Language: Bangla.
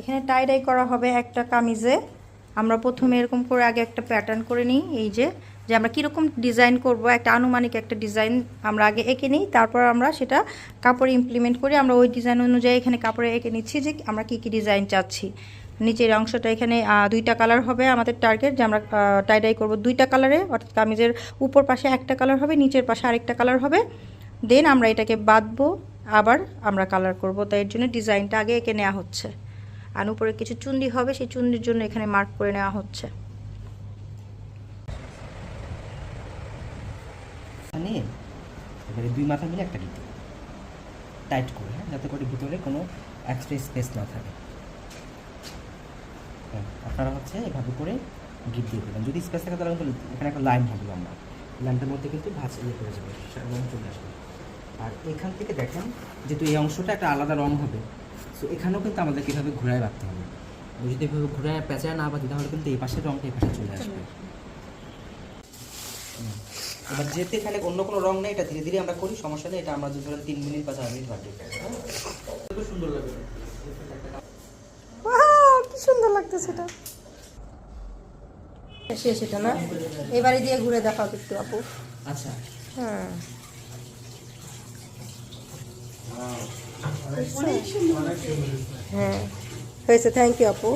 এখানে টাই ডাই করা হবে একটা কামিজে। আমরা প্রথমে এরকম করে আগে একটা প্যাটার্ন করে নিই, এই যে যে আমরা কীরকম ডিজাইন করব, একটা আনুমানিক একটা ডিজাইন আমরা আগে এঁকে নিই, তারপর আমরা সেটা কাপড়ে ইমপ্লিমেন্ট করি আমরা ওই ডিজাইন অনুযায়ী এখানে কাপড়ে এঁকে নিচ্ছি যে আমরা কী কী ডিজাইন চাচ্ছি। নিচের অংশটা এখানে দুইটা কালার হবে আমাদের টার্গেট যে আমরা টাই ডাই করব দুইটা কালারে অর্থাৎ কামিজের উপর পাশে একটা কালার হবে, নিচের পাশে আরেকটা কালার হবে। দেন আমরা এটাকে বাঁধবো, আবার আমরা কালার করব, তাই এর জন্য ডিজাইনটা আগে এঁকে নেওয়া হচ্ছে। আর উপরে কিছু চুন্ডি হবে সেই চুন্ডির জন্য এখানে মার্ক করে নেওয়া হচ্ছে। এবারে দুই মাথা মিলে একটা গিট। টাইট করে হ্যাঁ যাতে করে ভিতরে কোনো এক্সট্রা স্পেস না থাকে। হ্যাঁ, আপনারা হচ্ছে এভাবে করে গিট দিয়ে দেবেন। যদি স্পেস থাকে তাহলে কিন্তু এখানে একটা লাইন হবে আমরা লাইনটার মধ্যে কিন্তু ভাঁজ ইয়ে করে যাবে রং চলে আসবে। আর এখান থেকে দেখেন যেহেতু এই অংশটা একটা আলাদা রং হবে সো এখানেও কিন্তু আমাদের কীভাবে ঘুরায় রাখতে হবে। যদি এভাবে ঘুরায় পেঁচায় না বাঁধি তাহলে কিন্তু এই পাশের রংটা এই পাশে চলে আসবে। এবার যেহেতু এখানে অন্য কোনো রং নেই এটা ধীরে ধীরে আমরা করি সমস্যা নেই এটা আমরা যদি ধরেন তিন মিনিট বা চার মিনিট খুব সুন্দর লাগবে কি সুন্দর লাগতেছে এটা। শেষ এটা না? এবারে দিয়ে ঘুরে দেখাও একটু আপু। আচ্ছা। হ্যাঁ হ্যাঁ হয়েছে থ্যাংক ইউ আপু।